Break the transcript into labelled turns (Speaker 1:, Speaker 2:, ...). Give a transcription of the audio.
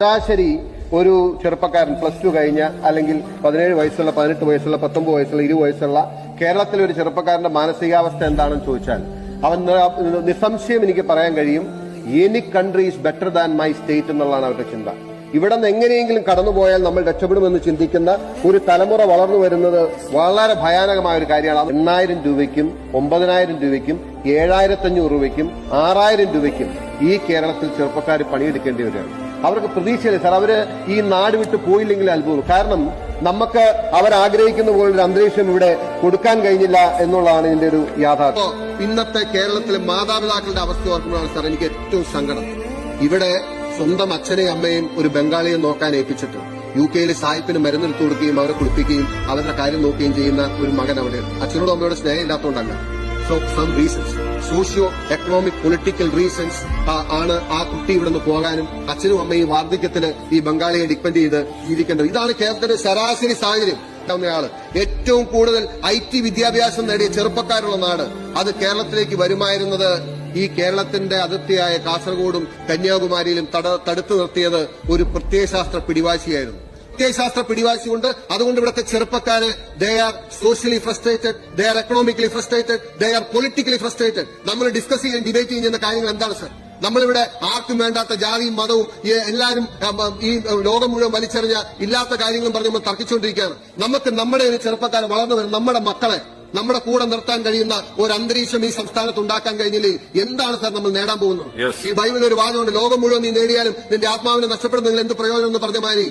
Speaker 1: ശരാശരി ഒരു ചെറുപ്പക്കാരൻ പ്ലസ് ടു കഴിഞ്ഞ അല്ലെങ്കിൽ പതിനേഴ് വയസ്സുള്ള പതിനെട്ട് വയസ്സുള്ള പത്തൊമ്പത് വയസ്സുള്ള ഇരുപത് വയസ്സുള്ള കേരളത്തിലെ ഒരു ചെറുപ്പക്കാരന്റെ മാനസികാവസ്ഥ എന്താണെന്ന് ചോദിച്ചാൽ അവൻ നിസ്സംശയം എനിക്ക് പറയാൻ കഴിയും any country is better than my state എന്നുള്ളതാണ് അവരുടെ ചിന്ത. ഇവിടെ നിന്ന് എങ്ങനെയെങ്കിലും കടന്നുപോയാൽ നമ്മൾ രക്ഷപ്പെടുമെന്ന് ചിന്തിക്കുന്ന ഒരു തലമുറ വളർന്നു വരുന്നത് വളരെ ഭയാനകമായ ഒരു കാര്യമാണ്. എണ്ണായിരം രൂപയ്ക്കും ഒമ്പതിനായിരം രൂപയ്ക്കും ഏഴായിരത്തി അഞ്ഞൂറ് രൂപയ്ക്കും ആറായിരം രൂപയ്ക്കും ഈ കേരളത്തിൽ ചെറുപ്പക്കാർ പണിയെടുക്കേണ്ടി വരികയാണ്. അവർക്ക് പ്രതീക്ഷയില്ല. സാർ അവർ ഈ നാട് വിട്ട് പോയില്ലെങ്കിൽ അത്ഭുതം കാരണം നമുക്ക് അവർ ആഗ്രഹിക്കുന്ന പോലൊരു അന്തരീക്ഷം ഇവിടെ കൊടുക്കാൻ കഴിഞ്ഞില്ല എന്നുള്ളതാണ് ഇതിന്റെ ഒരു യാഥാർത്ഥ്യം. ഇന്നത്തെ കേരളത്തിലെ മാതാപിതാക്കളുടെ അവസ്ഥ ഓർക്കുമ്പോഴാണ് സാർ എനിക്ക് ഏറ്റവും സങ്കടം. ഇവിടെ സ്വന്തം അച്ഛനെയും അമ്മയും ഒരു ബംഗാളിയെ നോക്കാൻ ഏൽപ്പിച്ചിട്ട് യു കെയിൽ സായിപ്പിന് മരുന്നെടുത്തു കൊടുക്കുകയും അവരെ കുളിപ്പിക്കുകയും അവരുടെ കാര്യം നോക്കുകയും ചെയ്യുന്ന ഒരു മകൻ അവിടെയുണ്ട്. അച്ഛനോടും അമ്മയോട് സ്നേഹമില്ലാത്തതുകൊണ്ടല്ല. So some reasons socio economic political reasons ആണ് ആ കുട്ടി ഇവിടെ നിന്ന് പോകാനും അച്ഛനും അമ്മയും വാർദ്ധക്യത്തിന് ഈ ബംഗാളിയെ ഡിപ്പെൻഡ് ചെയ്ത് ജീവിക്കേണ്ടത്. ഇതാണ് കേരളത്തിന്റെ ശരാശരി സാഹചര്യം. ാൾ ഏറ്റവും കൂടുതൽ ഐ ടി വിദ്യാഭ്യാസം നേടിയ ചെറുപ്പക്കാരുള്ള നാട്. അത് കേരളത്തിലേക്ക് വരുമായിരുന്നത് ഈ കേരളത്തിന്റെ അതിർത്തിയായ കാസർഗോഡും കന്യാകുമാരിയിലും തട തടുത്തു നിർത്തിയത് ഒരു പ്രത്യയശാസ്ത്ര പിടിവാശിയായിരുന്നു. പ്രത്യയശാസ്ത്ര പിടിവാശി കൊണ്ട് അതുകൊണ്ട് ഇവിടുത്തെ ചെറുപ്പക്കാര് they are socially frustrated they are economically frustrated they are politically frustrated നമ്മൾ ഡിസ്കസ് ചെയ്യാൻ ഡിബേറ്റ് ചെയ്യുന്ന കാര്യങ്ങൾ എന്താണ് സർ നമ്മളിവിടെ ആർക്കും വേണ്ടാത്ത ജാതിയും മതവും എല്ലാവരും ഈ ലോകം മുഴുവൻ വലിച്ചെറിഞ്ഞ ഇല്ലാത്ത കാര്യങ്ങളും പറഞ്ഞ് നമ്മൾ തർക്കിച്ചുകൊണ്ടിരിക്കുകയാണ്. നമുക്ക് നമ്മുടെ ഒരു ചെറുപ്പക്കാരെ വളർന്നു വരും നമ്മുടെ മക്കളെ നമ്മുടെ കൂടെ നിർത്താൻ കഴിയുന്ന ഒരു അന്തരീക്ഷം ഈ സംസ്ഥാനത്ത് ഉണ്ടാക്കാൻ കഴിഞ്ഞില്ലേ? എന്താണ് സർ നമ്മൾ നേടാൻ പോകുന്നത്? ഈ ബൈബിളിൽ ഒരു വാദമുണ്ട് ലോകം മുഴുവൻ നീ നേടിയാലും നിന്റെ ആത്മാവിനെ നഷ്ടപ്പെടുന്നതിൽ എന്ത് പ്രയോജനം എന്ന് പറഞ്ഞ മാതിരി.